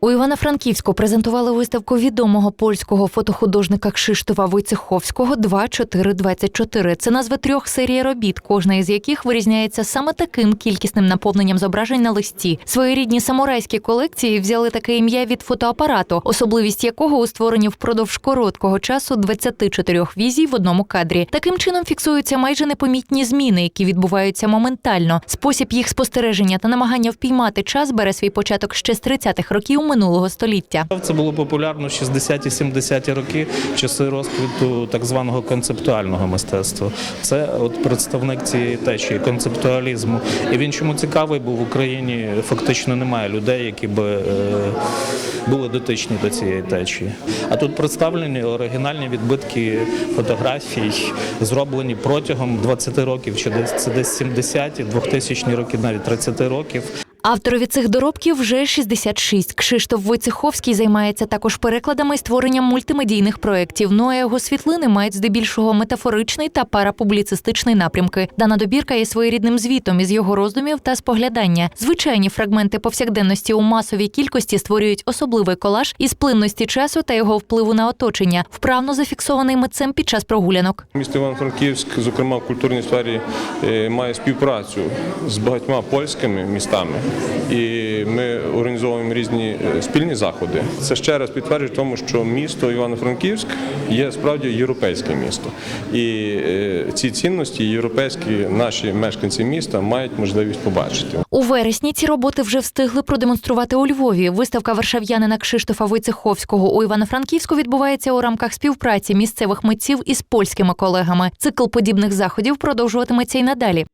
У Івано-Франківську презентували виставку відомого польського фотохудожника Кшиштофа Войцеховського «2.4.24». Це назва трьох серій робіт, кожна із яких вирізняється саме таким кількісним наповненням зображень на листі. Своєрідні самурайські колекції взяли таке ім'я від фотоапарату, особливість якого у створенні впродовж короткого часу 24 візій в одному кадрі. Таким чином фіксуються майже непомітні зміни, які відбуваються моментально. Спосіб їх спостереження та намагання впіймати час бере свій початок ще з 30-х років минулого століття. Це було популярно в 60-70-ті роки, часи розквіту так званого концептуального мистецтва. Це от представник цієї течії концептуалізму. І він чому цікавий, бо в Україні фактично немає людей, які би е, були дотичні до цієї течії. А тут представлені оригінальні відбитки фотографій, зроблені протягом 20 років, чи десь це десь 70-ті, 2000-ні роки, навіть 30 років. Авторові цих доробків вже 66. Кшиштоф Войцеховський займається також перекладами і створенням мультимедійних проєктів. Ну а його світлини мають здебільшого метафоричний та парапубліцистичний напрямки. Дана добірка є своєрідним звітом із його роздумів та споглядання. Звичайні фрагменти повсякденності у масовій кількості створюють особливий колаж із плинності часу та його впливу на оточення, вправно зафіксований митцем під час прогулянок. Місто Івано-Франківськ, зокрема в культурній сфері, е, має співпрацю з багатьма польськими містами, і ми організовуємо різні е, спільні заходи. Це ще раз підтверджує тому, що місто Івано-Франківськ є справді європейське місто, і е, ці цінності європейські наші мешканці міста мають можливість побачити. У вересні ці роботи вже встигли продемонструвати у Львові. Виставка варшав'янина Кшиштофа Войцеховського у Івано-Франківську відбувається у рамках співпраці місцевих митців із польськими колегами. Цикл подібних заходів продовжуватиметься й надалі.